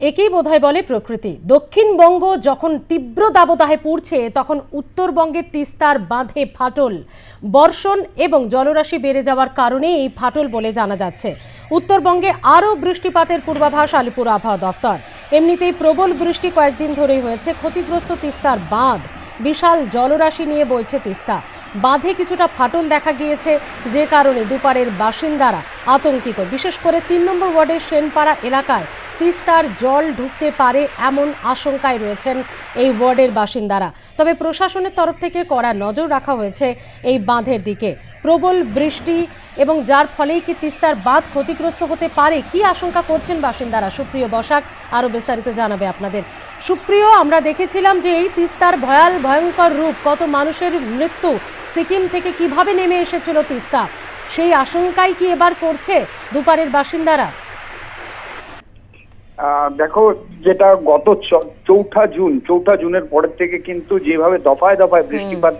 একেই বোধহয় বলে প্রকৃতি। দক্ষিণবঙ্গ যখন তীব্র দাবদাহে পুড়ছে, তখন উত্তরবঙ্গের তিস্তার বাঁধে ফাটল। বর্ষণ এবং জলরাশি বেড়ে যাওয়ার কারণে এই ফাটল বলে জানা যাচ্ছে। উত্তরবঙ্গে আরও বৃষ্টিপাতের পূর্বাভাস আলিপুর আবহাওয়া দফতর। এমনিতেই প্রবল বৃষ্টি কয়েকদিন ধরেই হয়েছে, ক্ষতিগ্রস্ত তিস্তার বাঁধ। বিশাল জলরাশি নিয়ে বইছে তিস্তা। বাঁধে কিছুটা ফাটল দেখা গিয়েছে, যে কারণে দুপারের বাসিন্দারা আতঙ্কিত। বিশেষ করে তিন নম্বর ওয়ার্ডের সেনপাড়া এলাকায় তিস্তার জল ঢুকতে পারে এমন আশঙ্কায় রয়েছেন এই ওয়ার্ডের বাসিন্দারা। তবে প্রশাসনের তরফ থেকে কড়া নজর রাখা হয়েছে এই বাঁধের দিকে। প্রবল বৃষ্টি এবং যার ফলেই কি তিস্তার বাঁধ ক্ষতিগ্রস্ত হতে পারে কি আশঙ্কা করছেন বাসিন্দারা? সুপ্রিয় বসাক আরও বিস্তারিত জানাবে আপনাদের। সুপ্রিয় আমরা দেখেছিলাম যে এই তিস্তার ভয়াল ভয়ঙ্কর রূপ কত মানুষের মৃত্যু সিকিম থেকে কীভাবে নেমে এসেছিল তিস্তা? সেই আশঙ্কাই কি এবার করছে দুপারের বাসিন্দারা? দেখো যেটা গত চৌঠা জুন চৌঠা জুনের পরের থেকে কিন্তু যেভাবে দফায় দফায় বৃষ্টিপাত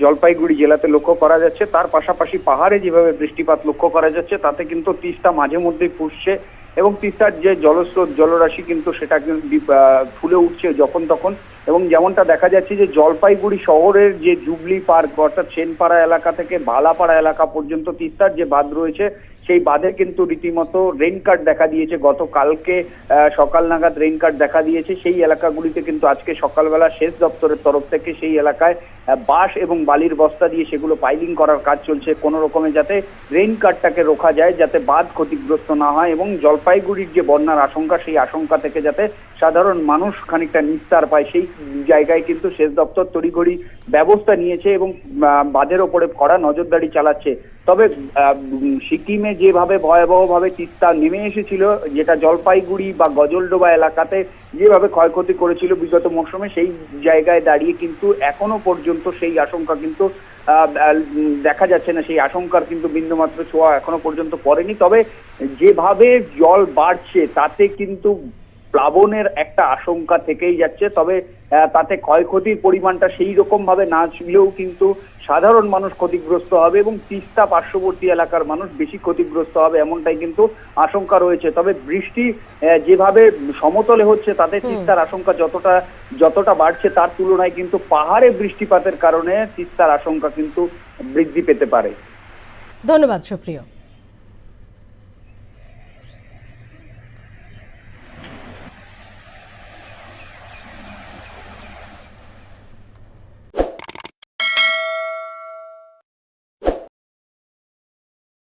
জলপাইগুড়ি জেলাতে লক্ষ্য করা যাচ্ছে। তার পাশাপাশি পাহাড়ে যেভাবে বৃষ্টিপাত লক্ষ্য করা যাচ্ছে, তাতে কিন্তু তিস্তা মাঝে মধ্যেই ফুসছে। এবং তিস্তার যে জলস্রোত, জলরাশি কিন্তু সেটা ফুলে উঠছে যখন তখন। এবং যেমনটা দেখা যাচ্ছে যে জলপাইগুড়ি শহরের যে জুবলি পার্ক, অর্থাৎ সেনপাড়া এলাকা থেকে বালাপাড়া এলাকা পর্যন্ত তিস্তার যে বাঁধ রয়েছে, সেই বাঁধে কিন্তু রীতিমতো রেইনকাট দেখা দিয়েছে। গতকালকে সকাল নাগাদ রেইনকাট দেখা দিয়েছে। সেই এলাকাগুলিতে কিন্তু আজকে সকালবেলা সেচ দপ্তরের তরফ থেকে সেই এলাকায় বাঁশ এবং বালির বস্তা দিয়ে সেগুলো পাইলিং করার কাজ চলছে। কোনো রকমে যাতে রেইনকাটটাকে রোখা যায়, যাতে বাঁধ ক্ষতিগ্রস্ত না হয় এবং জলপাইগুড়ির যে বন্যার আশঙ্কা, সেই আশঙ্কা থেকে যাতে সাধারণ মানুষ খানিকটা নিস্তার পায়, সেই জায়গায় কিন্তু সেচ দপ্তর তড়িঘড়ি ব্যবস্থা নিয়েছে এবং বাঁধের ওপরে কড়া নজরদারি চালাচ্ছে। তবে সিকিমে যেভাবে ভয়াবহভাবে তিস্তা নেমে এসেছিল, যেটা জলপাইগুড়ি বা গজলডোবা এলাকাতে যেভাবে ক্ষয়ক্ষতি করেছিল বিগত মৌসুমে, সেই জায়গায় দাঁড়িয়ে কিন্তু এখনও পর্যন্ত সেই আশঙ্কা কিন্তু দেখা যাচ্ছে না, সেই আশঙ্কার কিন্তু বিন্দুমাত্র ছোঁয়া এখনও পর্যন্ত পড়েনি। তবে যেভাবে জল বাড়ছে, তাতে কিন্তু প্লাবনের একটা আশঙ্কা থেকেই যাচ্ছে। তবে তাতে ক্ষয়ক্ষতির পরিমাণটা সেই রকম ভাবে না ছিলেও কিন্তু সাধারণ মানুষ ক্ষতিগ্রস্ত হবে এবং তিস্তা পার্শ্ববর্তী এলাকার মানুষ বেশি ক্ষতিগ্রস্ত হবে এমনটাই কিন্তু আশঙ্কা রয়েছে। তবে বৃষ্টি যেভাবে সমতলে হচ্ছে তাতে তিস্তার আশঙ্কা যতটা যতটা বাড়ছে তার তুলনায় কিন্তু পাহাড়ে বৃষ্টিপাতের কারণে তিস্তার আশঙ্কা কিন্তু বৃদ্ধি পেতে পারে। ধন্যবাদ সুপ্রিয়।